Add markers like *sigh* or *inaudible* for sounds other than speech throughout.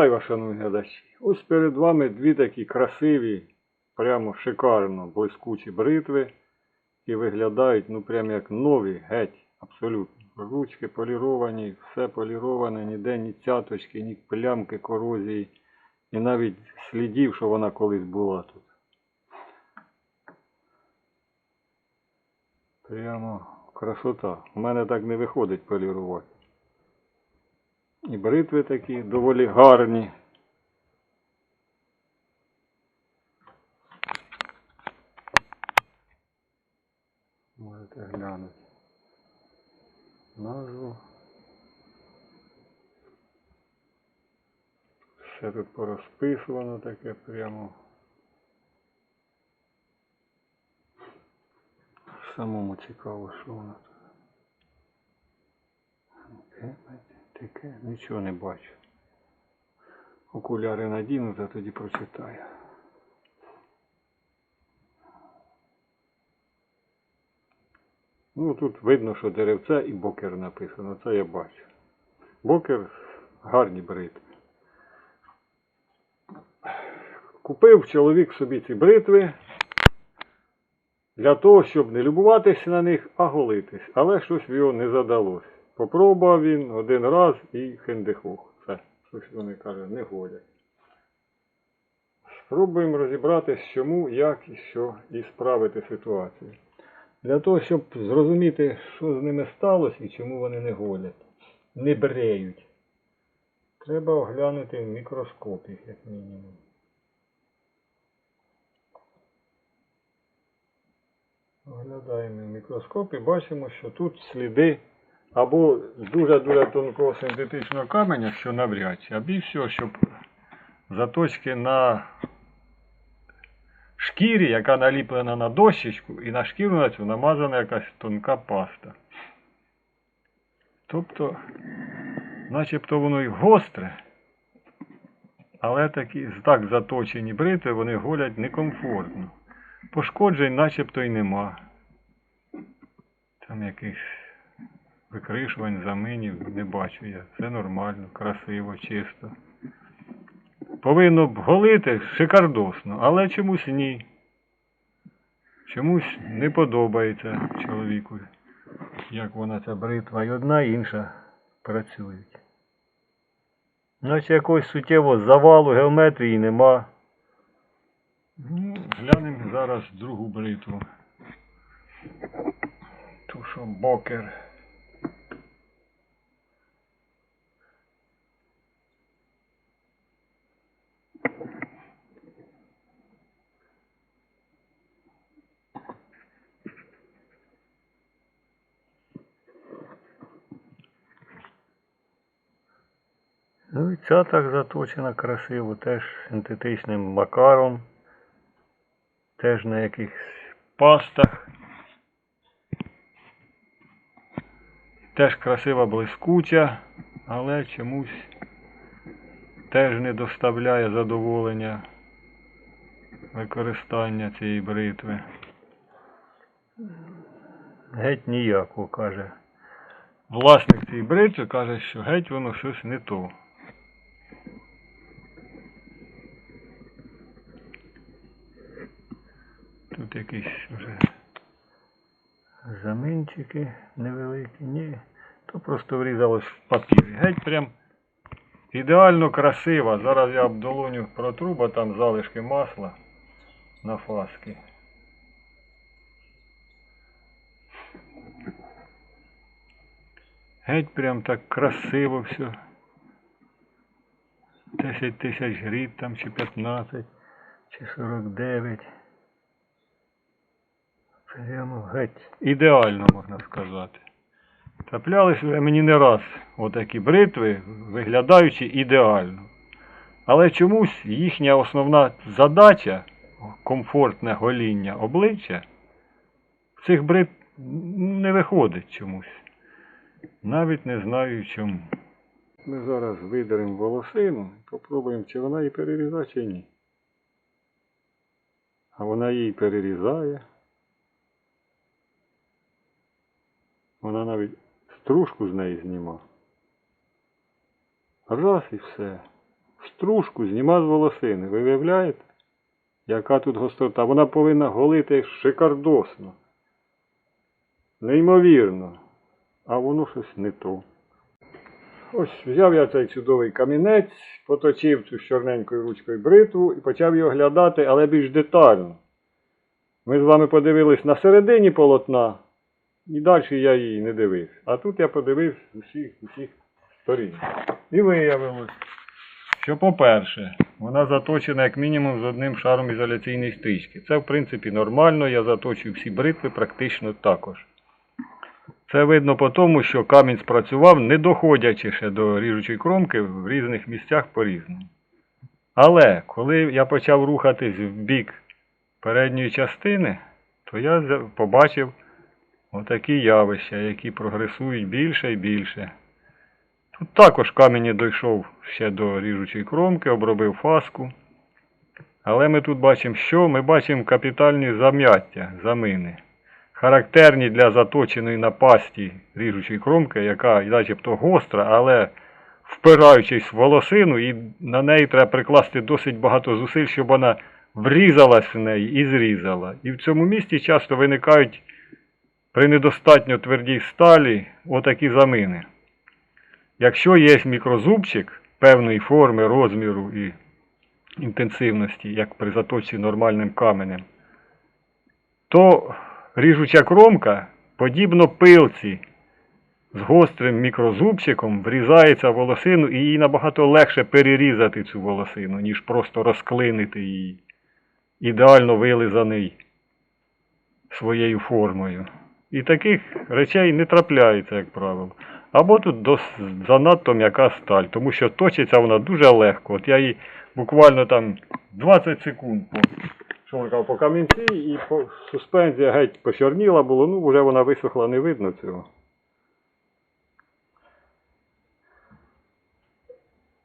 Вітаю вас, шановні глядачі. Ось перед вами дві такі красиві, прямо шикарно блискучі бритви. І виглядають, ну прям як нові, геть, абсолютно. Ручки поліровані, все поліроване, ніде ні цяточки, ні плямки корозії, і навіть слідів, що вона колись була тут. Прямо красота. У мене так не виходить полірувати. І бритви такі доволі гарні. Можете глянути. Назву. Все тут порозписувано таке прямо. Самому цікаво, що воно тут. Таке, нічого не бачу. Окуляри надіну, та тоді прочитаю. Ну тут видно, що деревце і бокер написано, це я бачу. Бокер гарні бритви. Купив чоловік собі ці бритви для того, щоб не любуватися на них, а голитись. Але щось в його не задалось. Попробував він один раз і хендехух. Все, щось вони каже, не голять. Спробуємо розібратись, чому, як і що, і справити ситуацію. Для того, щоб зрозуміти, що з ними сталося і чому вони не голять, не бреють. Треба оглянути в мікроскопі, як мінімум. Оглядаємо в мікроскоп і бачимо, що тут сліди або дуже-дуже тонкого синтетичного каменя, що навряд чи, або все, щоб заточки на шкірі, яка наліплена на дощечку, і на шкіру на цю намазана якась тонка паста. Тобто, начебто воно і гостре, але такі так заточені бритви, вони голять некомфортно. Пошкоджень начебто й нема. Там якихось викришувань, заминів не бачу я. Все нормально, красиво, чисто. Повинно б голити шикардосно, але чомусь ні. Чомусь не подобається чоловіку, як вона ця бритва, і одна і інша працюють. Наче якогось суттєвого завалу геометрії нема. Ну, глянемо зараз другу бритву. Ту, Ну і ця так заточена красиво, теж синтетичним макаром, теж на якихось пастах. Теж красива блискуча, але чомусь теж не доставляє задоволення використання цієї бритви. Геть ніяко, каже. Власник цієї бритви каже, що геть воно щось не то. Тут якісь вже заминчики невеликі. Ні, то просто врізалось в папір. Геть прям ідеально красиво. Зараз я обдолоню протру, бо там залишки масла на фаски. Геть прям так красиво все. 10 тисяч гріб там чи 15, чи 49. Прямо геть. Ідеально можна сказати. Траплялись мені не раз отакі бритви, виглядаючи ідеально. Але чомусь їхня основна задача комфортне гоління обличчя цих брит не виходить чомусь. Навіть не знаю чому. Ми зараз видеремо волосину і попробуємо, чи вона її перерізає, чи ні. А вона її перерізає. Вона навіть стружку з неї зніма. Раз і все. стружку зніма з волосини. Ви виявляєте? Яка тут гострота? Вона повинна голити шикардосно. Неймовірно. А воно щось не то. Ось взяв я цей чудовий камінець, поточив цю чорненькою ручкою бритву і почав його глядати, але більш детально. Ми з вами подивились на середині полотна, і далі я її не дивився. А тут я подивився усіх, усіх сторін. І виявилось, що, по-перше, вона заточена як мінімум з одним шаром ізоляційної стрічки. Це, в принципі, нормально, я заточую всі бритви практично також. Це видно по тому, що камінь спрацював, не доходячи ще до ріжучої кромки в різних місцях по-різному. Але коли я почав рухатись в бік передньої частини, то я побачив отакі явища, які прогресують більше і більше. Тут також камінь дійшов ще до ріжучої кромки, обробив фаску. Але ми тут бачимо що? Ми бачимо капітальні зам'яття, замини. Характерні для заточеної на пасті ріжучої кромки, яка начебто гостра, але впираючись в волосину, і на неї треба прикласти досить багато зусиль, щоб вона врізалась в неї і зрізала. І в цьому місці часто виникають при недостатньо твердій сталі отакі замини. Якщо є мікрозубчик певної форми, розміру і інтенсивності, як при заточці нормальним каменем, то ріжуча кромка, подібно пилці, з гострим мікрозубчиком врізається в волосину і їй набагато легше перерізати цю волосину, ніж просто розклинити її, ідеально вилизаний своєю формою. І таких речей не трапляється, як правило. Або тут занадто м'яка сталь, тому що точиться вона дуже легко. От я її буквально там 20 секунд шоркав по камінці і по, суспензія геть почорніла було, ну вже вона висохла, не видно цього.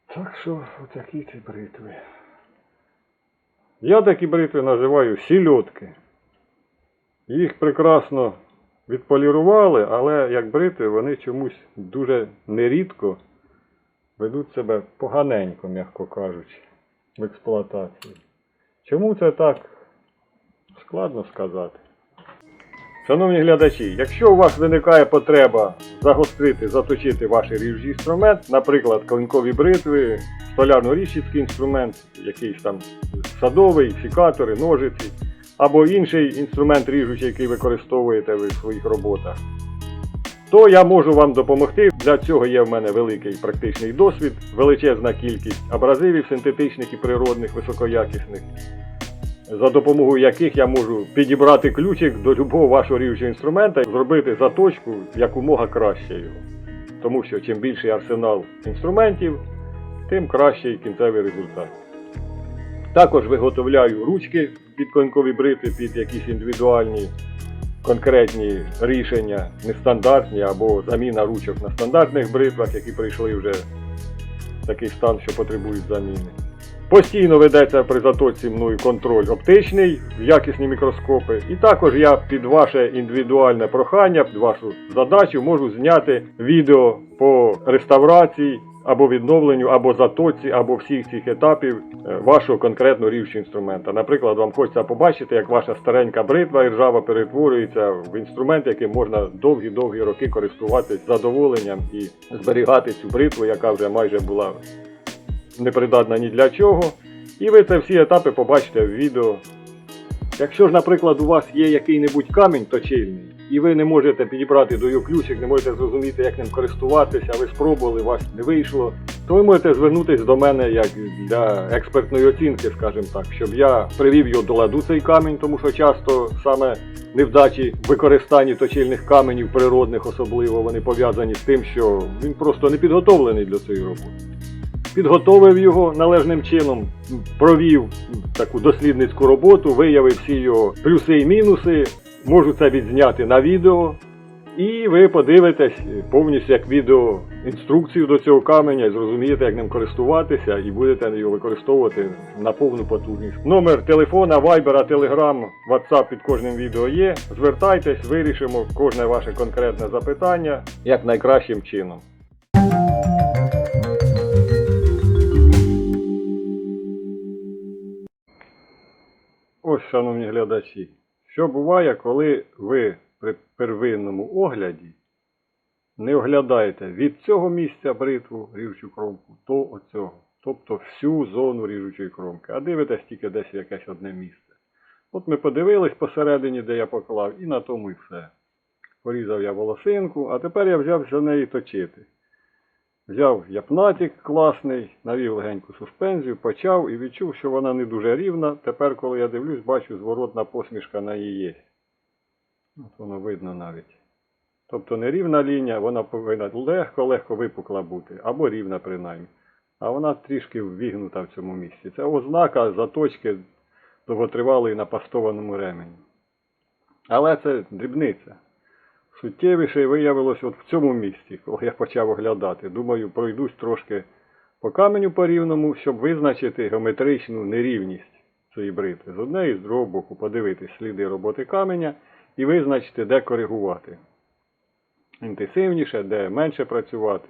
Так що отакі ці бритви. Я такі бритви називаю сільотки. Їх прекрасно відполірували, але як бритви вони чомусь дуже нерідко ведуть себе поганенько, м'яко кажучи, в експлуатації. Чому це так? Складно сказати. Шановні глядачі, якщо у вас виникає потреба загострити, заточити ваш ріжучий інструмент, наприклад, клинкові бритви, столярно-ріжчицький інструмент, якийсь там садовий, фікатори, ножиці, або інший інструмент ріжучий, який використовуєте ви в своїх роботах, то я можу вам допомогти. Для цього є в мене великий практичний досвід, величезна кількість абразивів синтетичних і природних, високоякісних за допомогою яких я можу підібрати ключик до любого вашого ріжучого інструмента і зробити заточку якомога краще його. Тому що чим більший арсенал інструментів, тим кращий кінцевий результат. Також виготовляю ручки під клинкові брити, під якісь індивідуальні конкретні рішення, нестандартні або заміна ручок на стандартних бритвах, які прийшли вже в такий стан, що потребують заміни. Постійно ведеться при заточці мною контроль оптичний, якісні мікроскопи. І також я під ваше індивідуальне прохання, під вашу задачу можу зняти відео по реставрації або відновленню, або заточці, або всіх цих етапів е, вашого конкретно ріжучого інструмента. Наприклад, вам хочеться побачити, як ваша старенька бритва і ржава перетворюється в інструмент, яким можна довгі-довгі роки користуватись з задоволенням і зберігати цю бритву, яка вже майже була непридатна ні для чого. І ви це всі етапи побачите в відео. Якщо ж, наприклад, у вас є який-небудь камінь точильний, і ви не можете підібрати до його ключик, не можете зрозуміти, як ним користуватися, ви спробували, вас не вийшло, то ви можете звернутися до мене як для експертної оцінки, скажімо так, щоб я привів його до ладу цей камінь, тому що часто саме невдачі в використанні точильних каменів природних особливо вони пов'язані з тим, що він просто не підготовлений для цієї роботи. Підготовив його належним чином, провів таку дослідницьку роботу, виявив всі його плюси і мінуси, Можу це відзняти на відео. І ви подивитесь е, повністю як відео інструкцію до цього каменя і зрозумієте, як ним користуватися, і будете його використовувати на повну потужність. Номер телефона, вайбера, телеграм, ватсап під кожним відео є. Звертайтесь, вирішимо кожне ваше конкретне запитання як найкращим чином. Ось, шановні глядачі що буває, коли ви при первинному огляді не оглядаєте від цього місця бритву ріжучу кромку до оцього. Тобто всю зону ріжучої кромки. А дивитесь тільки десь якесь одне місце. От ми подивились посередині, де я поклав, і на тому і все. Порізав я волосинку, а тепер я взявся неї точити. Взяв япнатик класний, навів легеньку суспензію, почав і відчув, що вона не дуже рівна. Тепер, коли я дивлюсь, бачу зворотна посмішка на її. От воно видно навіть. Тобто не рівна лінія, вона повинна легко-легко випукла бути, або рівна принаймні. А вона трішки ввігнута в цьому місці. Це ознака заточки довготривалої на пастованому ремені. Але це дрібниця. Суттєвіше виявилось от в цьому місці, коли я почав оглядати. Думаю, пройдусь трошки по каменю по рівному, щоб визначити геометричну нерівність цієї бритви. З однієї і з другого боку подивитись сліди роботи каменя і визначити, де коригувати. Інтенсивніше, де менше працювати.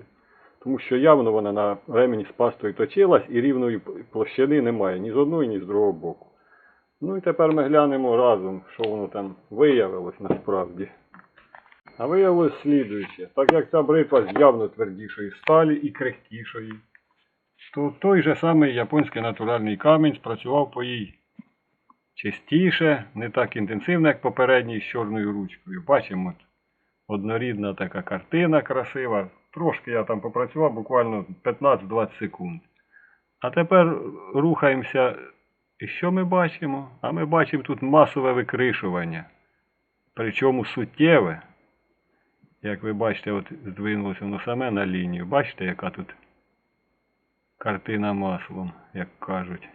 Тому що явно вона на ремені з пастою точилась і рівної площини немає ні з одного, ні з другого боку. Ну і тепер ми глянемо разом, що воно там виявилось насправді. А виявилось слідуюче. Так як ця бритва з явно твердішої сталі і крихкішої, то той же самий японський натуральний камінь спрацював по їй чистіше, не так інтенсивно, як попередній з чорною ручкою. Бачимо однорідна така картина красива. Трошки я там попрацював, буквально 15-20 секунд. А тепер рухаємося. І що ми бачимо? А ми бачимо тут масове викришування. Причому суттєве. Як ви бачите, от здвинулося воно саме на лінію. Бачите, яка тут картина маслом, як кажуть.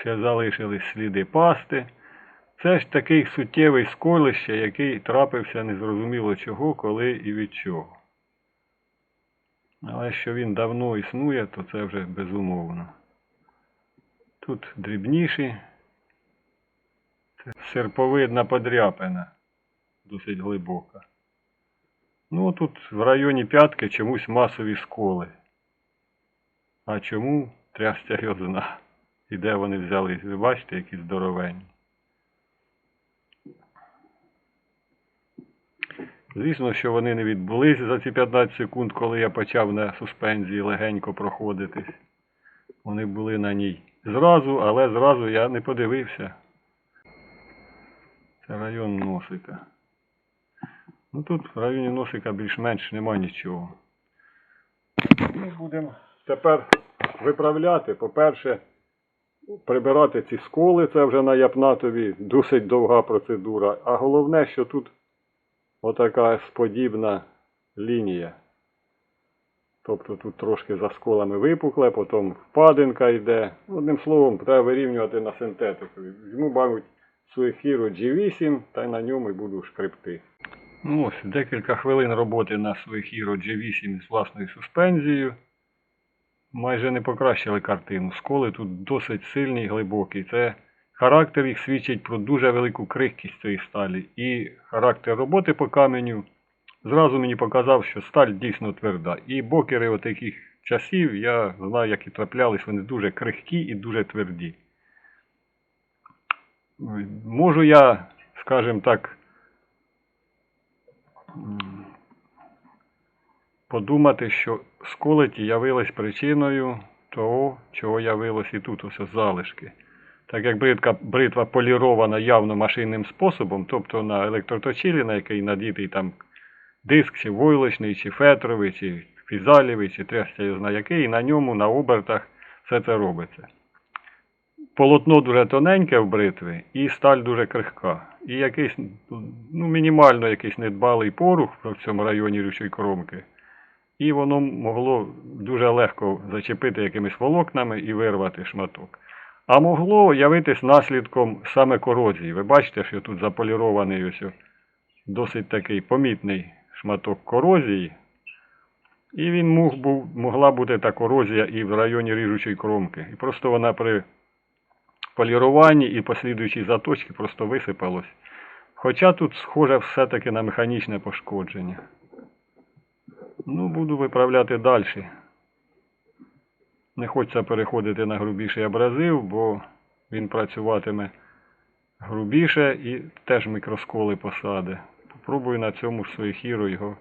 Ще залишились сліди пасти. Це ж такий суттєвий сколище, який трапився незрозуміло чого, коли і від чого. Але що він давно існує, то це вже безумовно. Тут дрібніші. Серповидна подряпина, досить глибока. Ну, тут в районі п'ятки чомусь масові сколи. А чому трястя його. І де вони взялись? Ви бачите, які здоровенні. Звісно, що вони не відбулися за ці 15 секунд, коли я почав на суспензії легенько проходитись. Вони були на ній зразу, але зразу я не подивився. Це район носика. Ну тут в районі носика більш-менш нема нічого. Ми будемо тепер виправляти. По-перше, прибирати ці сколи, це вже на япнатові досить довга процедура. А головне, що тут отака сподібна лінія. Тобто тут трошки за сколами випукле, потім впадинка йде. Одним словом, треба вирівнювати на синтетику. Візьму, мабуть, Суехіро G8 та й на ньому і буду шкребти. Ну ось, декілька хвилин роботи на Суехіро G8 з власною суспензією. Майже не покращили картину. Сколи тут досить сильні і глибокі. Це характер їх свідчить про дуже велику крихкість цієї сталі. І характер роботи по каменю зразу мені показав, що сталь дійсно тверда. І бокери отаких часів, я знаю, як і траплялись, вони дуже крихкі і дуже тверді. Можу я, скажімо так, подумати, що сколоті явились причиною того, чого явилось і тут ось залишки. Так як бритка, бритва полірована явно машинним способом, тобто на електроточилі, на який надітий там диск, чи войлочний, чи фетровий, чи фізалєвий, чи трясця його знає який, і на ньому, на обертах все це робиться. Полотно дуже тоненьке в бритві і сталь дуже крихка. І якийсь ну, мінімально якийсь недбалий порух в цьому районі рючої кромки. І воно могло дуже легко зачепити якимись волокнами і вирвати шматок. А могло явитись наслідком саме корозії. Ви бачите, що тут заполірований ось досить такий помітний шматок корозії. І він мог був, могла бути та корозія і в районі ріжучої кромки. І просто вона при поліруванні і послідуючій заточці просто висипалось. Хоча тут схоже все-таки на механічне пошкодження. Ну, буду виправляти далі. Не хочеться переходити на грубіший абразив, бо він працюватиме грубіше і теж мікросколи посади. Попробую на цьому ж своїхіру його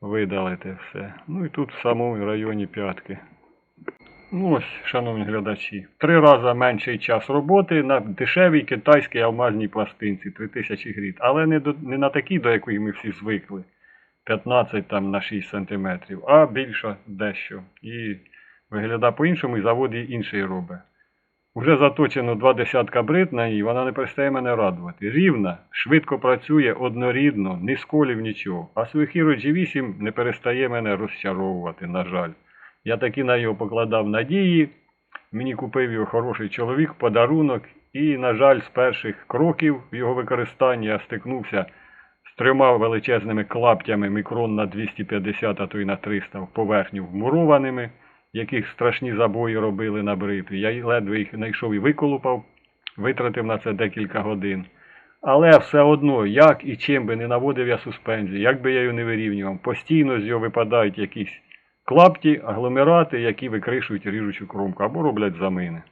видалити все. Ну і тут в самому районі п'ятки. Ну ось, шановні глядачі, три рази менший час роботи на дешевій китайській алмазній пластинці 3000 грит. Але не, до, не на такій, до якої ми всі звикли. 15 там на 6 сантиметрів, а більше дещо. І виглядає по-іншому, і завод її інший робить. Уже заточено два десятка брит на ній, вона не перестає мене радувати. Рівна, швидко працює, однорідно, ні сколів, нічого. А Суехіро G8 не перестає мене розчаровувати, на жаль. Я таки на його покладав надії. Мені купив його хороший чоловік, подарунок, і, на жаль, з перших кроків його використання я стикнувся з трьома величезними клаптями мікрон на 250, а то й на 300 в поверхню вмурованими, яких страшні забої робили на бритві. Я ледве їх знайшов і виколупав, витратив на це декілька годин. Але все одно, як і чим би не наводив я суспензію, як би я його не вирівнював, постійно з його випадають якісь клапті, агломерати, які викришують ріжучу кромку або роблять замини.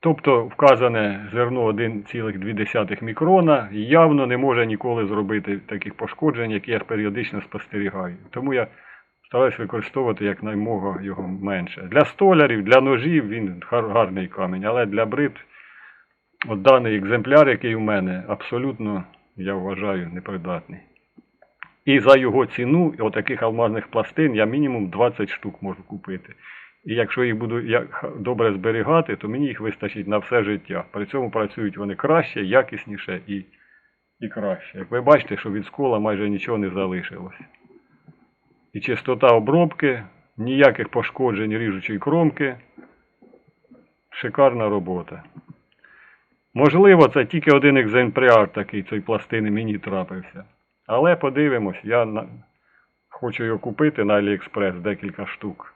Тобто вказане зерно 1,2 мікрона явно не може ніколи зробити таких пошкоджень, які я періодично спостерігаю. Тому я стараюсь використовувати якнаймога його менше. Для столярів, для ножів він гарний камінь, але для брит, от даний екземпляр, який у мене, абсолютно, я вважаю, непридатний. І за його ціну отаких алмазних пластин я мінімум 20 штук можу купити. І якщо їх буду добре зберігати, то мені їх вистачить на все життя. При цьому працюють вони краще, якісніше і, і краще. Як ви бачите, що від скола майже нічого не залишилось. І чистота обробки, ніяких пошкоджень ріжучої кромки. Шикарна робота. Можливо, це тільки один екземпляр такий цієї пластини мені трапився. Але подивимось, я хочу його купити на AliExpress декілька штук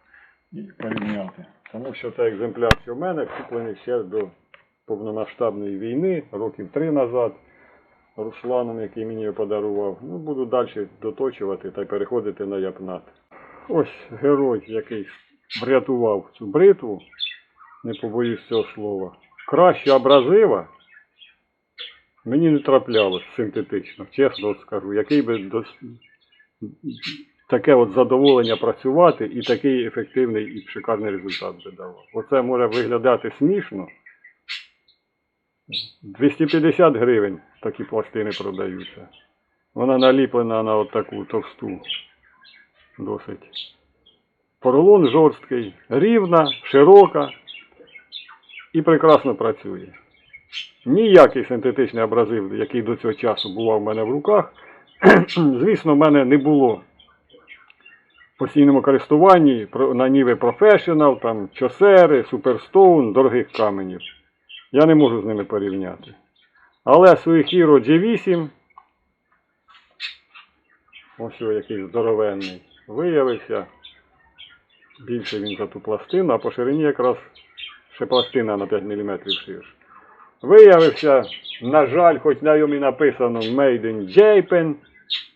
і порівняти. Тому що цей екземпляр, що в мене, куплений ще до повномасштабної війни, років три назад, Русланом, який мені його подарував. Ну, буду далі доточувати та переходити на япнат. Ось герой, який врятував цю бритву, не побоюсь цього слова. Краще абразива мені не траплялось синтетично, чесно скажу, який би дос... таке от задоволення працювати і такий ефективний і шикарний результат би давав. Оце може виглядати смішно. 250 гривень такі пластини продаються. Вона наліплена на отаку товсту. Досить. Поролон жорсткий, рівна, широка і прекрасно працює. Ніякий синтетичний абразив, який до цього часу бував в мене в руках, *clears throat* звісно, в мене не було в постійному користуванні на Ніве Professional, там чосери, Superstone, дорогих каменів. Я не можу з ними порівняти. Але Suichiro G8, ось його який здоровенний, виявився. Більше він за ту пластину, а по ширині якраз ще пластина на 5 мм ширша. Виявився, на жаль, хоч на йому написано Made in Japan,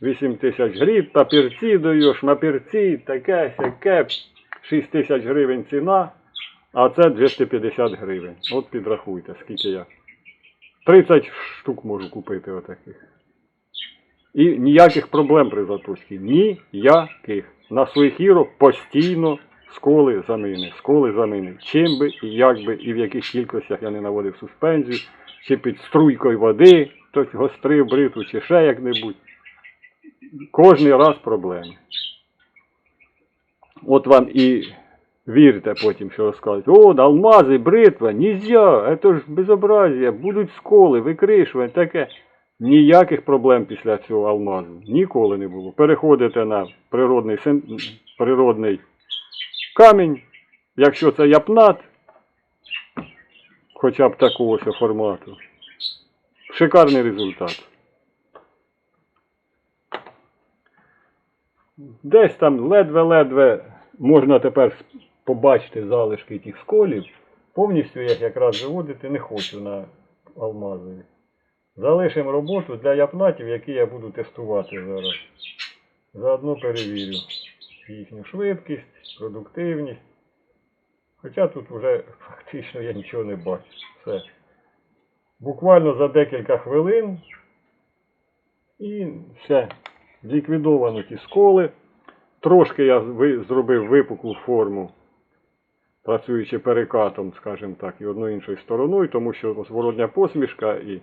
8 тисяч гривень, папірці даєш, папірці, таке, сяке, 6 тисяч гривень ціна, а це 250 гривень. От підрахуйте, скільки я. 30 штук можу купити отаких. І ніяких проблем при заточці. Ніяких. На своїх іро постійно сколи замини, сколи замини. Чим би і як би, і в яких кількостях я не наводив суспензію, чи під струйкою води, хтось гострив бритву, чи ще як-небудь. Кожний раз проблеми. От вам і вірте потім, що розказують. О, алмази, бритва, нельзя, це ж безобразие, будуть сколи, викришування, таке. Ніяких проблем після цього алмазу. Ніколи не було. Переходите на природний, природний камінь. Якщо це япнат, хоча б такого формату. Шикарний результат. Десь там ледве-ледве можна тепер побачити залишки тих сколів. Повністю їх якраз виводити не хочу на алмазові. Залишимо роботу для япнатів, які я буду тестувати зараз. Заодно перевірю їхню швидкість, продуктивність. Хоча тут вже фактично я нічого не бачу. Все. Буквально за декілька хвилин і все. Ліквідовано ті сколи. Трошки я зробив випуклу форму, працюючи перекатом, скажімо так, і одною іншою стороною, тому що зворотня посмішка і,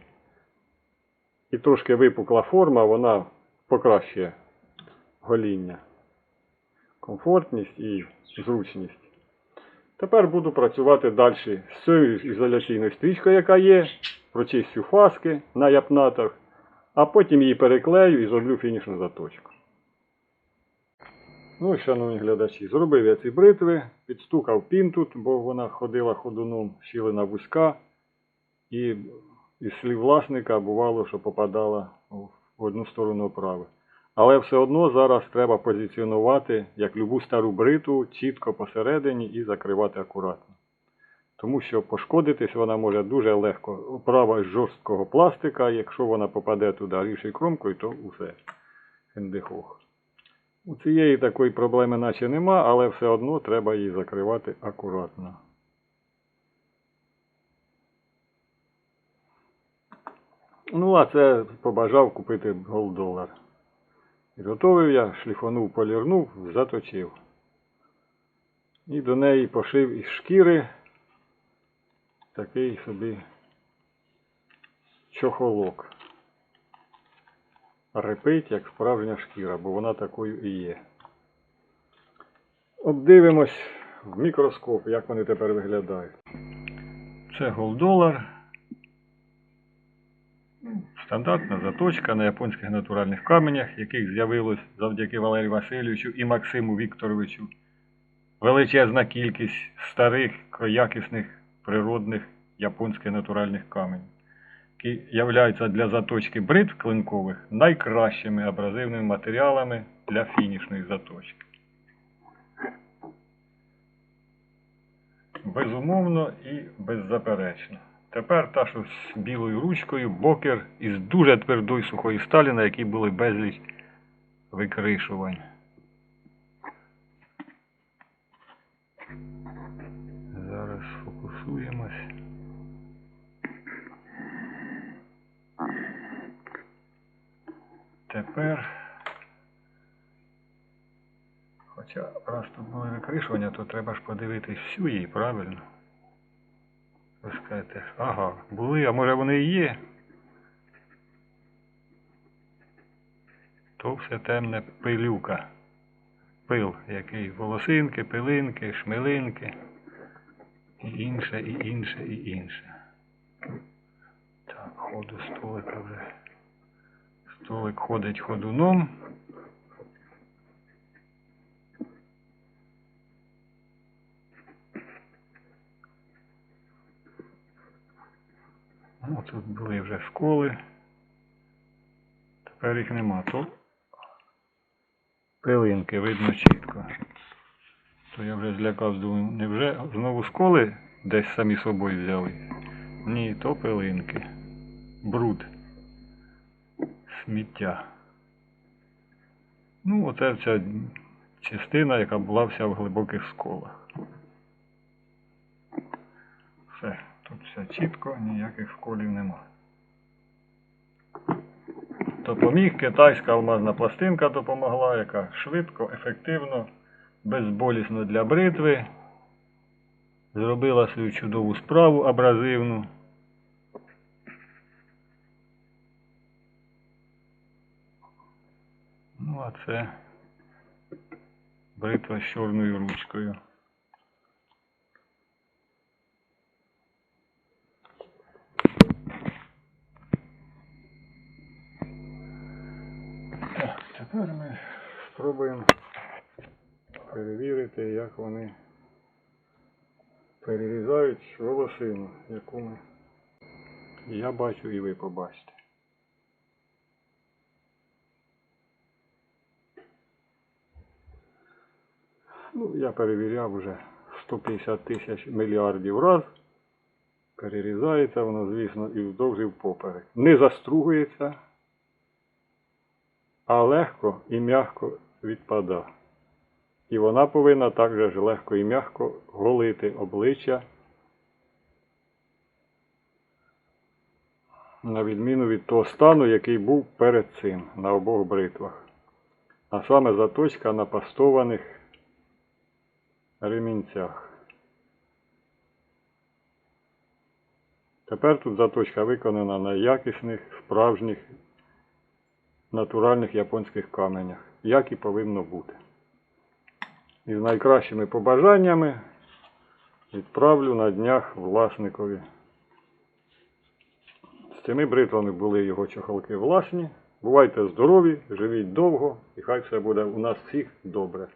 і трошки випукла форма, вона покращує гоління, комфортність і зручність. Тепер буду працювати далі з цією ізоляційною стрічкою, яка є, прочистю фаски на япнатах, а потім її переклею і зроблю фінішну заточку. Ну, шановні глядачі, зробив я ці бритви, підстукав пін тут, бо вона ходила ходуном, щілина вузька. І із слів власника бувало, що попадала в одну сторону оправи. Але все одно зараз треба позиціонувати, як любу стару бритву, чітко посередині і закривати акуратно. Тому що пошкодитись вона може дуже легко. Оправа з жорсткого пластика, якщо вона попаде туди рішою кромкою, то усе. Хендихох. У цієї такої проблеми наче нема, але все одно треба її закривати акуратно. Ну, а це побажав купити голдолар. Підготовив я, шліфанув, полірнув, заточив. І до неї пошив із шкіри такий собі чохолок. Репить, як справжня шкіра, бо вона такою і є. Обдивимось в мікроскоп, як вони тепер виглядають. Це голдолар. Стандартна заточка на японських натуральних каменях, яких з'явилось завдяки Валерію Васильовичу і Максиму Вікторовичу. Величезна кількість старих, якісних природних японських натуральних каменів, які являються для заточки бритв клинкових найкращими абразивними матеріалами для фінішної заточки. Безумовно і беззаперечно. Тепер та, що з білою ручкою, бокер із дуже твердої сухої сталі, на якій були безліч викришувань. Зараз фокусуємось. Тепер. Хоча раз тут були викришування, то треба ж подивитись всю її, правильно? Ви ага, були, а може вони і є. То все темне пилюка. Пил, який волосинки, пилинки, шмилинки. І інше, і інше, і інше. Так, ходу столика вже. Столик ходить ходуном. Ну, тут були вже школи. Тепер їх нема. То пилинки видно чітко. То я вже злякався, думаю, невже знову школи десь самі собою взяли? Ні, то пилинки. Бруд. Сміття. Ну, оце ця частина, яка була вся в глибоких сколах. Все, тут все чітко, ніяких сколів нема. Допоміг китайська алмазна пластинка допомогла, яка швидко, ефективно, безболісно для бритви. Зробила свою чудову справу абразивну. Ну, а це бритва з чорною ручкою. Так, тепер ми спробуємо перевірити, як вони перерізають волосину, яку ми я бачу і ви побачите. Ну, я перевіряв вже 150 тисяч мільярдів раз. Перерізається воно, звісно, і вздовж і впоперек. Не застругується, а легко і м'яко відпада. І вона повинна також легко і м'яко голити обличчя, на відміну від того стану, який був перед цим на обох бритвах. А саме заточка на пастованих ремінцях. Тепер тут заточка виконана на якісних, справжніх, натуральних японських каменях, як і повинно бути. І з найкращими побажаннями відправлю на днях власникові. З цими бритвами були його чохолки власні. Бувайте здорові, живіть довго і хай все буде у нас всіх добре.